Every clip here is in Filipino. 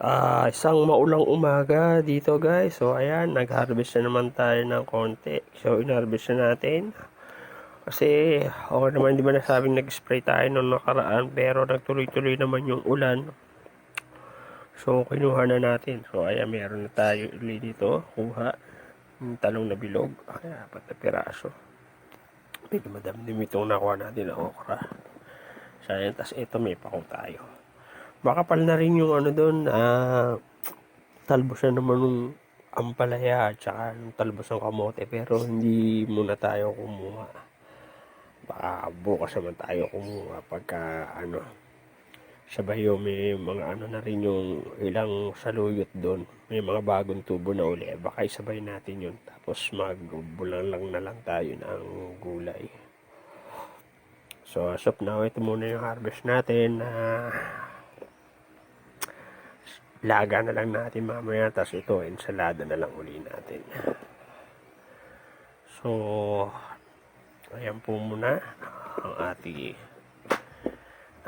Ah, isang maulang umaga dito guys. So ayan, nag-harvest na naman tayo ng konti. So in-harvest na natin. Kasi okay naman di ba nasabing nag-spray tayo nung nakaraan pero nagtuloy-tuloy naman yung ulan. So kinuha na natin. So ayan, meron na tayo uli dito. Kuha. Yung talong na bilog. Ay, apat na piraso. Medyo madamdam itong nakuha natin na okra. So ayan, tas ito may pako tayo. Makapal na rin yung ano doon, ah, talbos na naman ng ampalaya at saka yung talbos ng kamote pero hindi muna tayo kumuha. Baka bukas naman tayo kumuha pagka ano, sabay yung may mga ano na rin yung ilang saluyot doon. May mga bagong tubo na uli. Baka isabay natin yun. Tapos magbulang lang na lang tayo ng gulay. So as of now, ito muna yung harvest natin na laga na lang natin mamaya tapos ito ensalada na lang uli natin. So ayan po muna ang ating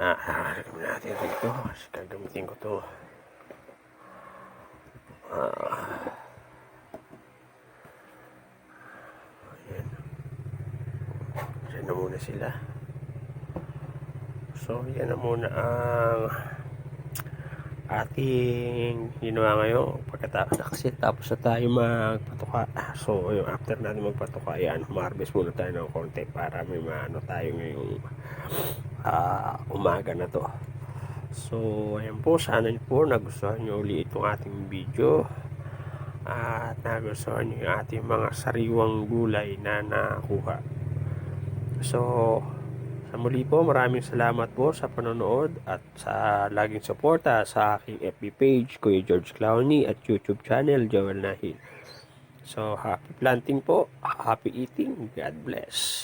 ah, harapin natin dito. Gagamitin ko to. Ah, ayan. Diyan na muna sila. So yan na muna ang ating ginawa ngayon pagkatapos tapos na tayo magpatuka. So yung after natin magpatuka yan harvest muna tayo ng konti para may maano tayo ngayong ah, umaga na to. So ayan po sana niyo po nagustuhan nyo uli itong ating video. At nagustuhan nyo yung ating mga sariwang gulay na nakuha. So sa muli po, maraming salamat po sa panonood at sa laging suporta sa aking FB page, Kuya George Clowney at YouTube channel, Joel Nahil. So, happy planting po, happy eating, God bless.